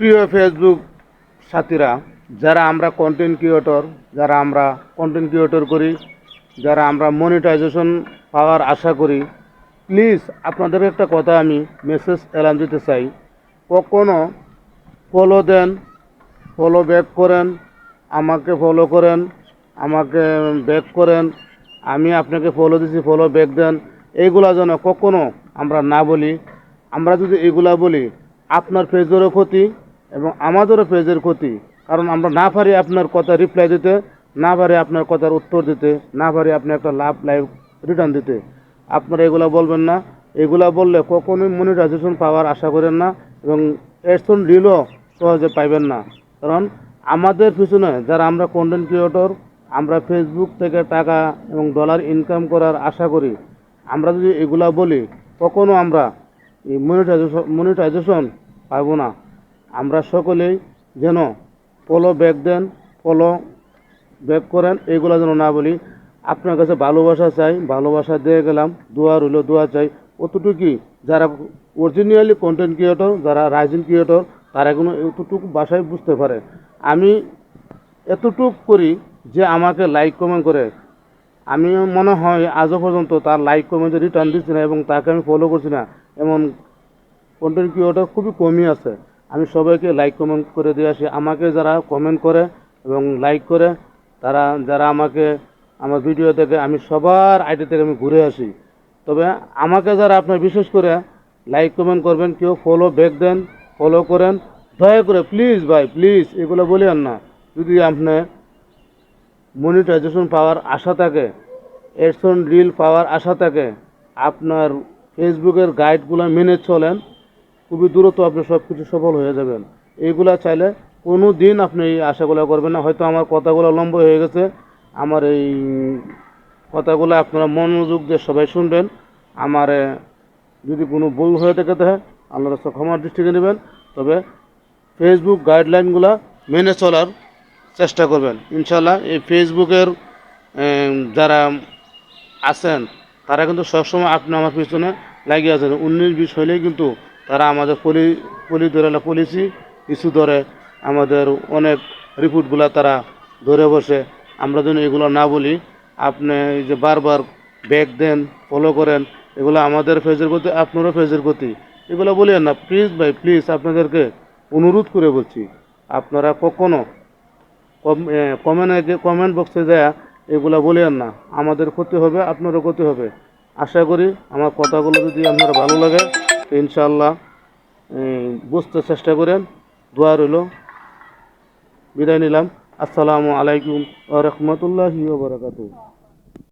প্রিয় ফেসবুক সাথীরা, যারা আমরা কন্টেন্ট ক্রিয়েটর যারা আমরা কন্টেন্ট ক্রিয়েটর করি, যারা আমরা মনিটাইজেশন পাওয়ার আশা করি প্লিজ আপনাদের একটা কথা আমি মেসেজ এলান দিতে চাই। কখনও ফলো দেন ফলো ব্যাক করেন, আমাকে ফলো করেন, আমাকে ব্যাক করেন, আমি আপনাকে ফলো দিছি ফলো ব্যাক দেন এইগুলা যেন কখনো আমরা না বলি। আমরা যদি এগুলা বলি, আপনার পেজেরও ক্ষতি এবং আমাদেরও পেজের ক্ষতি। কারণ আমরা না পারি আপনার কথা রিপ্লাই দিতে, না পারি আপনার কথার উত্তর দিতে, না পারি আপনি একটা লাভ লাইভ রিটার্ন দিতে। আপনারা এগুলা বলবেন না। এগুলা বললে কখনোই মনিটাইজেশন পাওয়ার আশা করেন না এবং এরসন রিলও সহজে পাইবেন না। কারণ আমাদের পিছনে যারা আমরা কন্টেন্ট ক্রিয়েটর আমরা ফেসবুক থেকে টাকা এবং ডলার ইনকাম করার আশা করি, আমরা যদি এগুলা বলি, কখনো আমরা মনিটাইজেশন মনিটাইজেশন পাবো না। আমরা সকলেই যেন পলো ব্যাক দেন, পলো ব্যাক করেন, এগুলো যেন না বলি। আপনার কাছে ভালোবাসা চাই, ভালোবাসা দিয়ে গেলাম, দোয়া রইল, দোয়া চাই। অতটুকুই যারা অরিজিনালি কন্টেন্ট ক্রিয়েটর যারা রাইজিং ক্রিয়েটর তারা কোনো এতটুকু ভাষায় বুঝতে পারে। আমি এতটুক করি যে আমাকে লাইক কমেন্ট করে। আমি মনে হয় আজও পর্যন্ত তার লাইক কমেন্টে রিটার্ন দিচ্ছি না এবং তাকে আমি ফলো করছি না। এমন কন্টেন্ট ক্রিয়েটর খুবই কমই আছে। আমি সবাইকে লাইক কমেন্ট করে দিয়ে আসি। আমাকে যারা কমেন্ট করে এবং লাইক করে, তারা যারা আমাকে, আমার ভিডিও দেখে আমি সবার আইডি থেকে আমি ঘুরে আসি। তবে আমাকে যারা আপনার বিশেষ করে লাইক কমেন্ট করবেন, কেউ ফলো ব্যাক দেন ফলো করেন, দয়া করে প্লিজ ভাই প্লিজ এগুলো বলিয়েন না। যদি আপনি মনিটাইজেশন পাওয়ার আশা থাকে এডসন রিল পাওয়ার আশা থাকে, আপনার ফেসবুকের গাইডগুলো মেনে চলেন খুবই দ্রুত আপনি সব কিছু সফল হয়ে যাবেন। এইগুলা চাইলে কোনো দিন আপনি এই আশাগুলো করবেন না। হয়তো আমার কথাগুলো লম্ব হয়ে গেছে। আমার এই কথাগুলো আপনারা মনোযোগ দিয়ে সবাই শুনবেন। আমার যদি কোনো ভুল হয়ে থাকে তাহলে আল্লাহ রাস্তা ক্ষমার দৃষ্টিকে নেবেন। তবে ফেসবুক গাইডলাইনগুলো মেনে চলার চেষ্টা করবেন। ইনশাল্লাহ এই ফেসবুকের যারা আছেন, তারা কিন্তু সবসময় আপনি আমার পিছনে লাগিয়ে আছেন। উনিশ বিশ হলেই কিন্তু তারা আমাদের পলি পলি ধরে পলিসি ইস্যু ধরে। আমাদের অনেক রিপোর্টগুলো তারা ধরে বসে। আমরা যেন এগুলো না বলি, আপনি যে বারবার ব্যাগ দেন ফলো করেন, এগুলো আমাদের ফেজের গতি, আপনারও ফেজের গতি। এগুলো বলিয়েন না প্লিজ ভাই প্লিজ আপনাদেরকে অনুরোধ করে বলছি, আপনারা কখনো কমেন্ট কমেন্ট বক্সে দেয়া এগুলো বলিয়েন না। আমাদের ক্ষতি হবে, আপনারও ক্ষতি হবে। আশা করি আমার কথাগুলো যদি আপনার ভালো লাগে এ, বুঝতে চেষ্টা করেন। দোয়া রইল। বিদায় নিলাম। আসসালামু আলাইকুম ও রহমতুল্লাহি বারাকাতুহু।